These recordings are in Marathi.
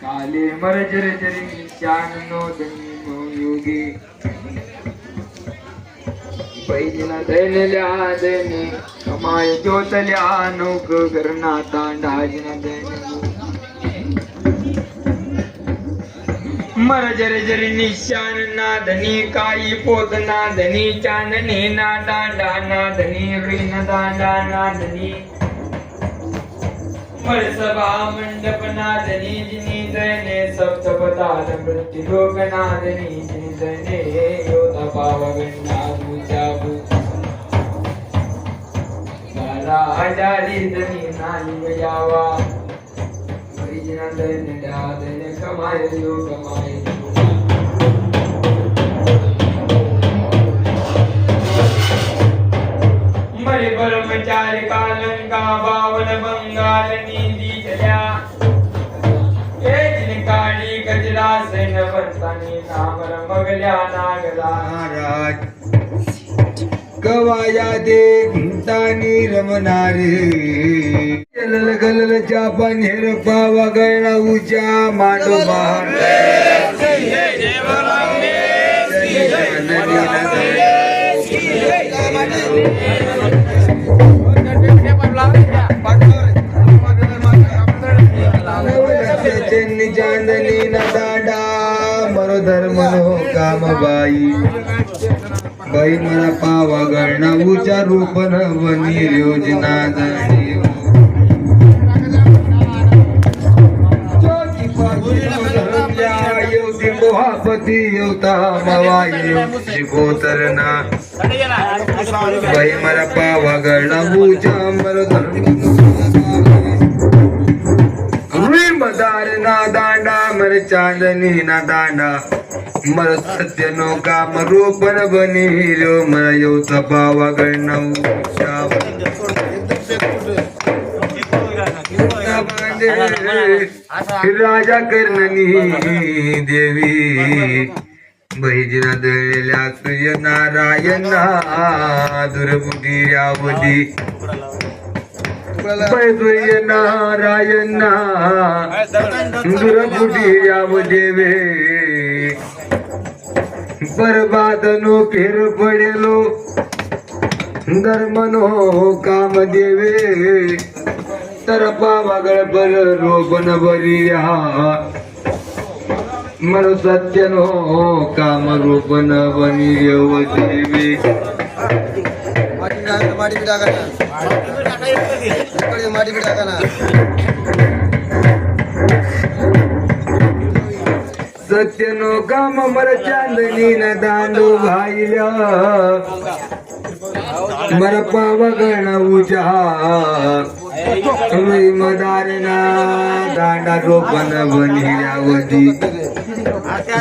काले मर जर जरी श्यान नो धनी योगी पैजना दैनल्या दैने कमाय तांडाजना मर जर जरी निशान नादनी काई पोत नादनी चांदनी ना दांडा नादनी ऋण दांडा नादनी मर सभा मंडप नादनी जिनी जयने सप्तपदाल मृत्यू लोक नादनी जिनी जयने योधा पावगंडा पूजा भू आजारी धनी नाही यावा परिजना दैन दैन कमाय यो कमाय मरे ब्रह्मचारी कालंका बावन बंगाल निधी चल्या एक काळी गजरा सैन वर्तानी नामर मगल्या नागला महाराज गवाया दे घुमतानी रमणारे गलल गलल चापन हेर पावा गळा उच्या मांडोबा Yeah. बाई मला पावा गळणा उच्या रूपन वनी योजना मोहापती येवता मवा बाई मला पावा गळणा उच्या मरो मर चांदनी ना दाना मर सत्य नो काम रूपन बनी हिरो मर येऊ तपावा गणऊ राजा कर्णनी देवी बहिजीना दळलेल्या सूर्य नारायण दुर्बुद्धी यावधी पैदुय नारायणा दुर्बुद्धी याव देवे बरबाद नो फेर पडेलो धर्म नो काम देवे तर पावागळ बर रोपन बरिया मर सत्य नो काम रोपन बनी येव देवे माटी बी टाका ना. इकडे काम मर चांदनी न दांडू भाईल्या मर पाव गण उजा. मदारना दांडा रोपन बनिल्या वधी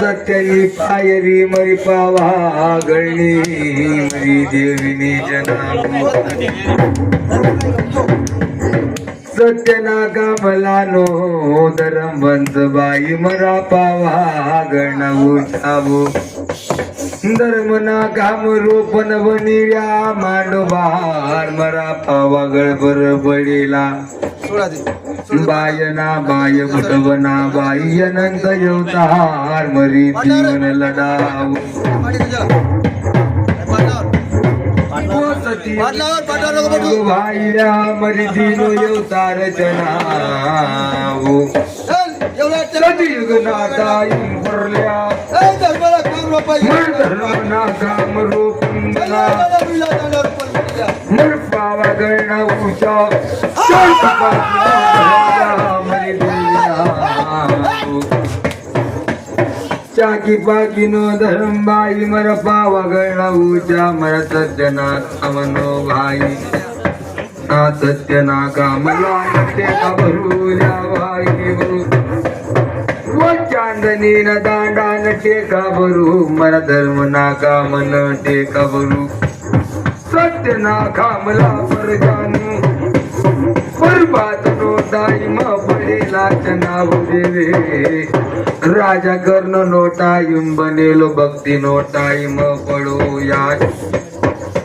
सत्यनी पायरी मरी पावा गळणी. मरी देवीने जना सत्यनागा मला नो धरम बंद बाई मरा पावा गणवू जावो धर्मना काम रोपन बनिल्या मांडोबार मरा पावा गळबर ते बायना बाय बुटवना बाई अनंत येवतार मरी जीवन लढाव। माटी तुझ्या पाटलावर पाटलावर पाटलावर नको बघू. भाईला मरी दिनो येवतार जनावो चल, एवढा चाकी पाकी नो धर्म बाई मर पावा गणा उचा मर सज्जना अमनो भाई. आ सत्यना कामला का कबरूल्या भाई व चांदनी न दांडा न टेका भरू मर धर्म ना का मन टेका भरू. सत्य ना का मला पर जानू बरबाद नो दाईम बनेला नाव देवे. राजा कर्ण नो टाईम बनेलो भक्ती नो टाईम पडो या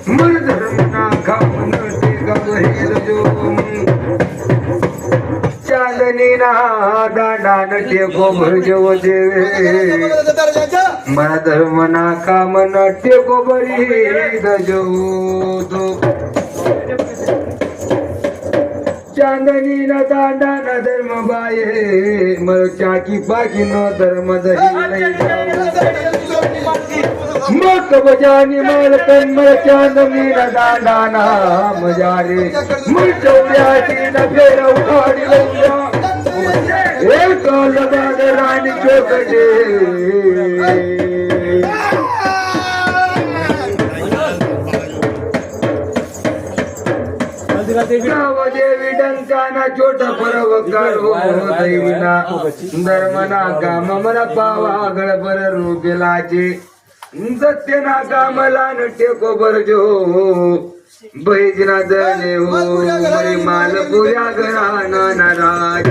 मन धर्म ना खाऊन ते गहेल जो चालनी ना दांडान टेको भरजव देवे. मन धर्म ना काम न टेको बरी दजवू तो चांदनी न तांडा न धर्म बाये मर चाकी पाकी न धर्म दही मक बजानी मर कन मर चांदनी न तांडा न मजारे मर चोरियाती न फेरा उठाड़ी लगा एक लगा दरानी चोकड़े चोकटे देवी डंकाना छोट परवकार हो दैना धर्मना काम मला पावा गळबर रुपेलाचे सत्य ना कामला न टेको बरजो बैजना जने हो माल पुऱ्या घरा नाराज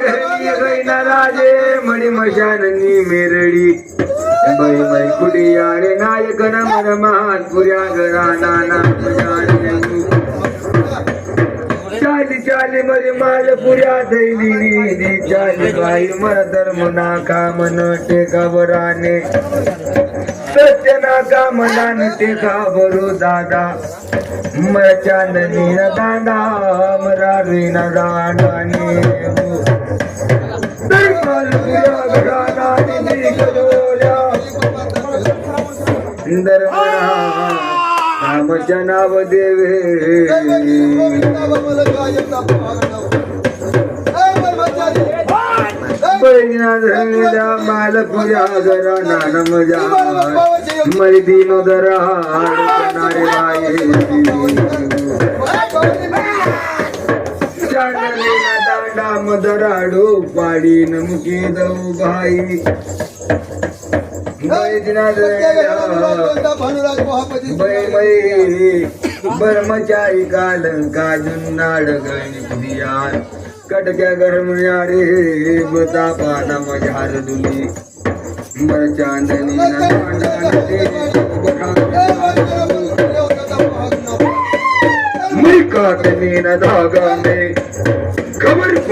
गैना राजे मणी मशाननी मेरडी. बाई बाई कुडी यारे नायक न मन महान पुऱ्या घरा नाना चाली चाली मरी माल पुऱ्या दैली चाली बाई मर धर्म ना काम न टेका बराने सत्य ना काम न टेका बरो दादा. मर चांदनी न दांडा मरा न दाडाने दरबार देवे बहिणा माल पुऱ्या घरा नान मजा मरी दिनो दरा नारे बाई चांदलीना दांडा मदराडो पाडी नमकी दऊ बै ब्रह्मचारी काल काजून नाड गणित कटक्या गरमण्या रे बता पाना मजार दुली चांदनी मुरकात मीन धागा में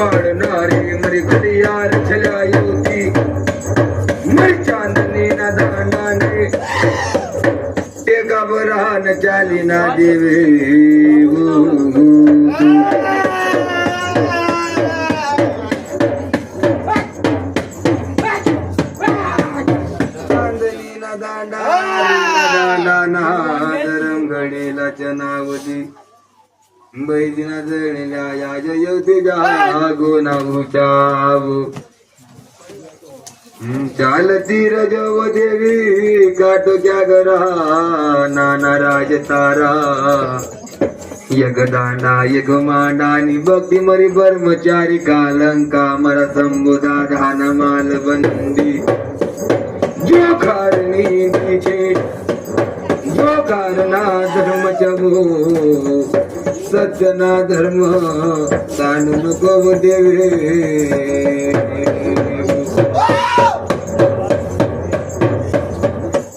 खबर पाड़नारे मरी घड़ियार चला युती मर चांदनी न दाना ने। टेका बरा न चाली वैदिन जळल्या या जयोतिजा जागो चालती रजव देवी काटो क्या गरा नाना राज तारा यग दांडा भक्ती मरी ब्रह्मचारी कालंका मरा संबुधा धान माल बंदी जो खारणी तिचे कारणा धर्म चबो सत्य धर्म ताणू नको देवे.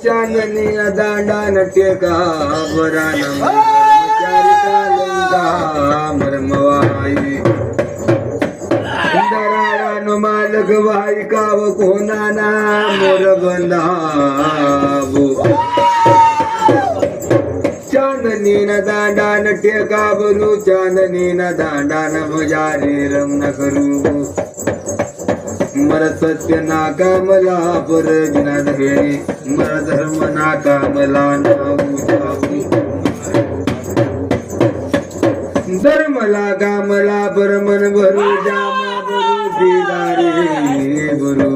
चांदनी दांडा टेका बरा मर्मवाई. दरारानो मालक भाई काव कोणाना मोर बंधाबो चांदनीन दांडान दांडा न टेका बरू चांदनी न दांडा न करू. मर सत्य ना पर जिना धरे मर धर्म ना कामला ना धर्मला कामला पर मन भरू जामा भरू दिदारे भरू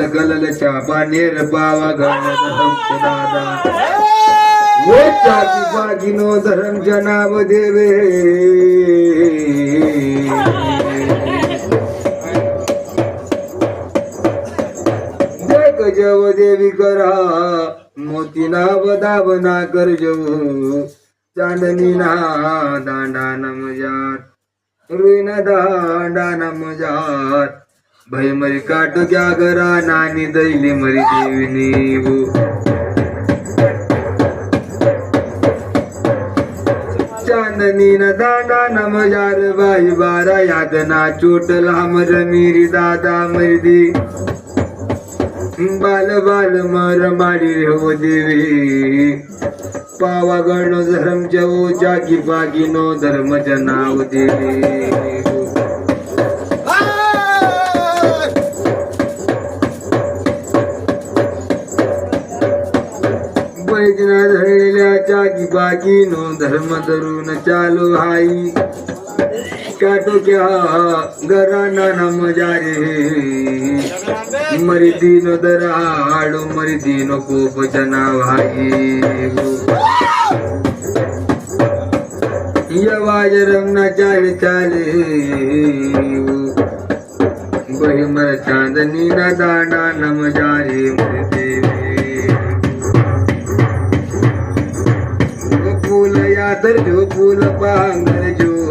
मयलल गलल चापा नेर पावा गण दादा। वो चाकी पागिनो धर्म जनाव देवे। गजव देवी करा मोतीना बदाबना करजो चांदनी ना दांडा नमजात रुईना दांडा नमजात भय मरी काटो क्या गरा नानी दैली मरी देवी वो चांदनी न दादा न मजार बाई बारा यादना चोटला मर मेरी दादा मर्दी. बाल बाल मर माडी हो देवी. पावागण धर्म जवो जागी बागी नो धर्म जनाव देवी. बाकी नो धर्म धरून चालू हाई. काटो क्या घराना न मजारे मरी दीनो दराडो मरी दीनो कोप जना भाई यवाज रंगना चाले चाले बही मर चांदनी न दाना न मजारे मर देवे. जो फुल पांगर जो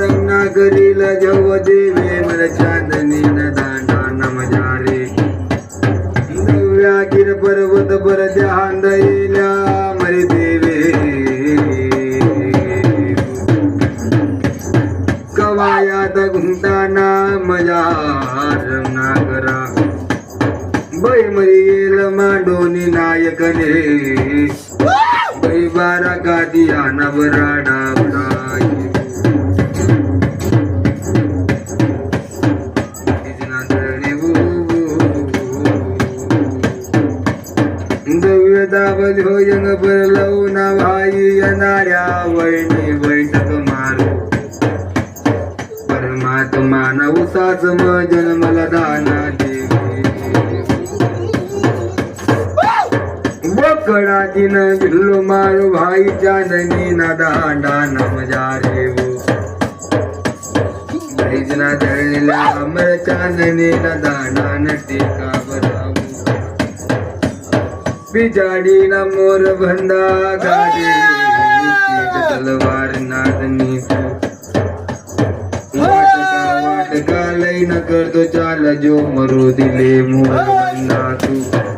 रंगनागरीला जव देवे मर चांदनी न दांडा नम जारे नव्या गिर पर्वत पर ध्यान दईल्या मरे देवे. कवायात घुमताना मजा रंगनागरा. करा मांडोनी नायकने. बै बारा गादिया नवराडा बुडाई. दव्य दाबल हो यंग परलव ना भाई येणाऱ्या वैणी बैठक मारू. परमात्मा न उसाच म जन्मला दाना वकडा दिन भिल्लो मारो भाई चांदनी ना दांडा नम जा रे वो। बैजना धरलेला अमर चांदनी ना दांडा न टेका बरावू बिजाडी ना मोर भंडा गाडी तलवार नादनी वाटका वाटका लई न करतो चाल जो मरू दिले मोर भंडा तू।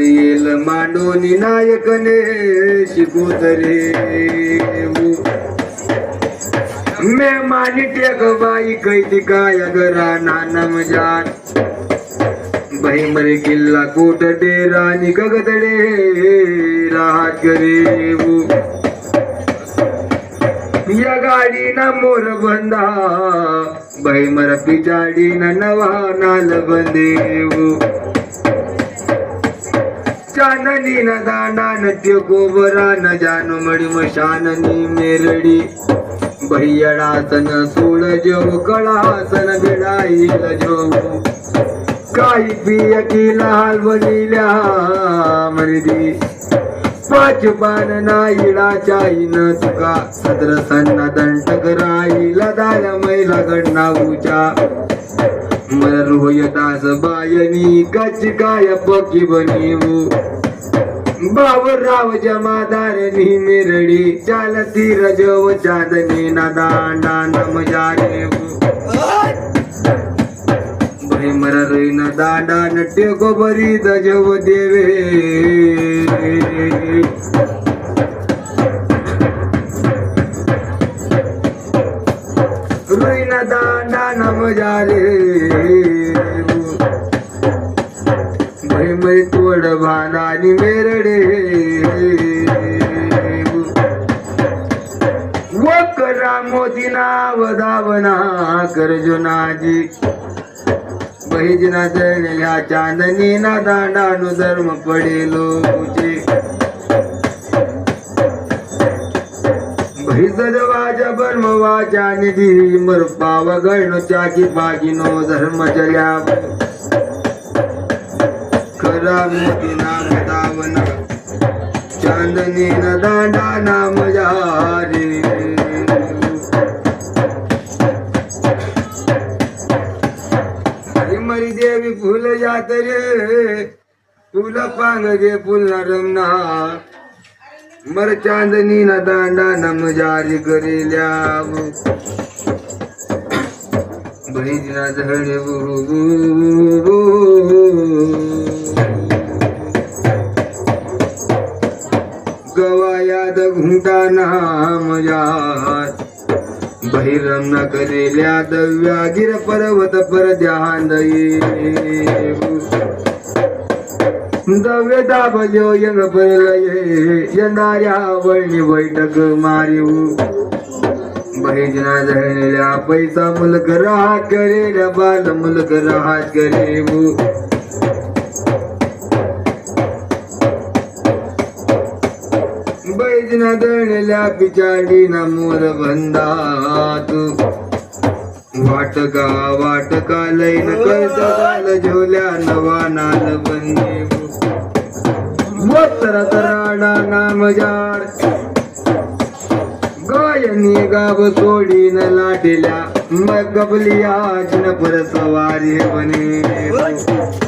येल मांडून नायकने शिकोतरे मे मानी टेक बाई कैती काय गरा नानम जात मरे किल्ला कोट डेरा निकगतडे राहत गरेऊ या गाडी ना मोर बंदा बही मर पिजाडी ना नवा नाल बंदेऊ चांदनी न दांडा नट्य गोबरा न जानु मडी मशाननी मेरडी. भैयडासन सोळ जेव कळासन बिडाईल जेव. काही पिय किला हलवलील्या मर्दी. पाच पान नाईला चाईन तुका सदर दंटक राईला दाल मैला उचा मर रोय दास बायनी कच काय पकी बनीवू. बाबूराव जमादारनी मेरडी चालती रजव चांदनी ना दांडा नम जारेवू भैमर रैन दांडा नट्य गोबरी दजव देवे. दांडा नम जारे भैमरी तोड भांडानी मेरडे. वकरा मोदीना वदावना करजुनाजी बहिजना जळलेल्या चांदणी ना दांडानु धर्म पडेलो तुझे. हिजवाच्या ब्रह्मवाच्या निधी मरपाव गणच्या की बागिनो धर्म चल्या खरा मोती नाम दावना चांदनी न दांडा नाम जारी हरिमरी देवी फुल जात रे फुल पांग रे फुल रमना मर चांदनी न दांडा नम जारी करेल्या बहिजना धणे गवायाद घुंटाना यार बहिरम न करेल्या दव्या गिर पर्वत पर ध्यान दव्य दाबल्यो यंग परलये यंदाऱ्या वळणी बैठक मारिऊ बहिजना धरलेल्या पैसा मुलक राहत करेल्या बाल मुलक राहत करेऊ बैजना दळलेल्या पिचाडी ना मोर वाट गा वाट कालय कर्ज झाल झोल्या नवा नाल बंदे वस्त्र राडा नाम जाड. गायनी गाव सोडी न लाटिल्या मग गबलिया जिन पर सवारी बने